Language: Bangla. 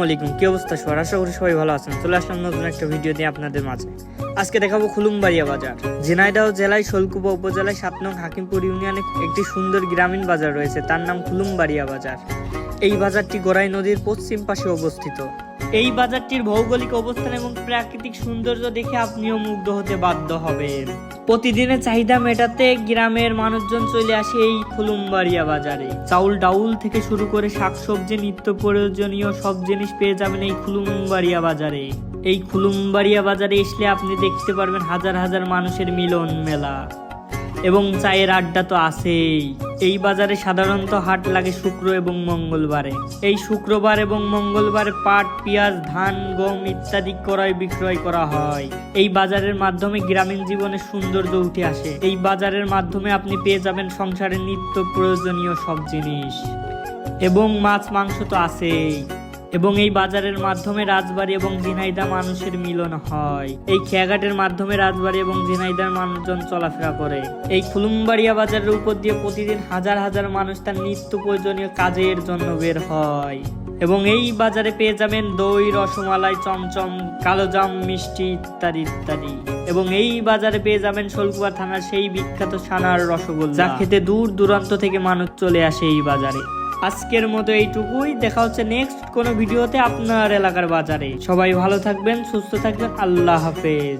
আসসালামাইকুম কি অবস্থা সবার? আশা করি সবাই ভালো আছেন। চলে আসলাম নতুন একটা ভিডিও দিয়ে আপনাদের মাঝে। আজকে দেখাবো খুলুমবাড়িয়া বাজার। ঝিনাইদহ জেলায়, শোলকুপা উপজেলায়, সাত নং হাকিমপুর ইউনিয়নে একটি সুন্দর গ্রামীণ বাজার রয়েছে। তার নাম খুলুমবাড়িয়া বাজার। এই বাজারটি গোড়াই নদীর পশ্চিম পাশে অবস্থিত। এই বাজারটির ভৌগোলিক অবস্থান এবং প্রাকৃতিক সৌন্দর্য দেখে আপনিও মুগ্ধ হতে বাধ্য হবেন। প্রতিদিনের চাহিদা মেটাতে গ্রামের মানুষজন চলে আসে এই খুলুমবাড়িয়া বাজারে। চাউল ডাউল থেকে শুরু করে শাকসবজি, নিত্য প্রয়োজনীয় সব জিনিস পেয়ে যাবেন এই খুলুমবাড়িয়া বাজারে। এই খুলুমবাড়িয়া বাজারে আসলে আপনি দেখতে পারবেন হাজার হাজার মানুষের মিলন মেলা। এবং চায়ের আড্ডা তো আছেই। এই বাজারে সাধারণত হাট লাগে শুক্র এবং মঙ্গলবারে। এই শুক্রবার এবং মঙ্গলবারে পাট, পেঁয়াজ, ধান, গম ইত্যাদি ক্রয় বিক্রয় করা হয়। এই বাজারের মাধ্যমে গ্রামীণ জীবনের সৌন্দর্য উঠে আসে। এই বাজারের মাধ্যমে আপনি পেয়ে যাবেন সংসারের নিত্য প্রয়োজনীয় সব জিনিস। এবং মাছ, মাংস তো আছেই। এবং এই বাজারের মাধ্যমে রাজবাড়ি এবং ঝিনাইদা মানুষের মিলন হয়। এই খেয়াঘাটের মাধ্যমে রাজবাড়ি এবং ঝিনাইদার মানুষজন চলাফেরা করে। এই খুলুমবাড়িয়া বাজারের উপর দিয়ে প্রতিদিন হাজার হাজার মানুষ তার নিত্য প্রয়োজনীয় কাজের জন্য বের হয়। এবং এই বাজারে পেয়ে যাবেন দই, রসমালাই, চমচম কালোজাম মিষ্টি ইত্যাদি ইত্যাদি। এবং এই বাজারে পেয়ে যাবেন শোলকুয়া থানার সেই বিখ্যাত সানার রসগোল্লা। যা খেতে দূর দূরান্ত থেকে মানুষ চলে আসে এই বাজারে। আজকের মতো এইটুকুই। দেখা হচ্ছে নেক্সট কোনো ভিডিওতে আপনার এলাকার বাজারে। সবাই ভালো থাকবেন, সুস্থ থাকবেন। আল্লাহ হাফেজ।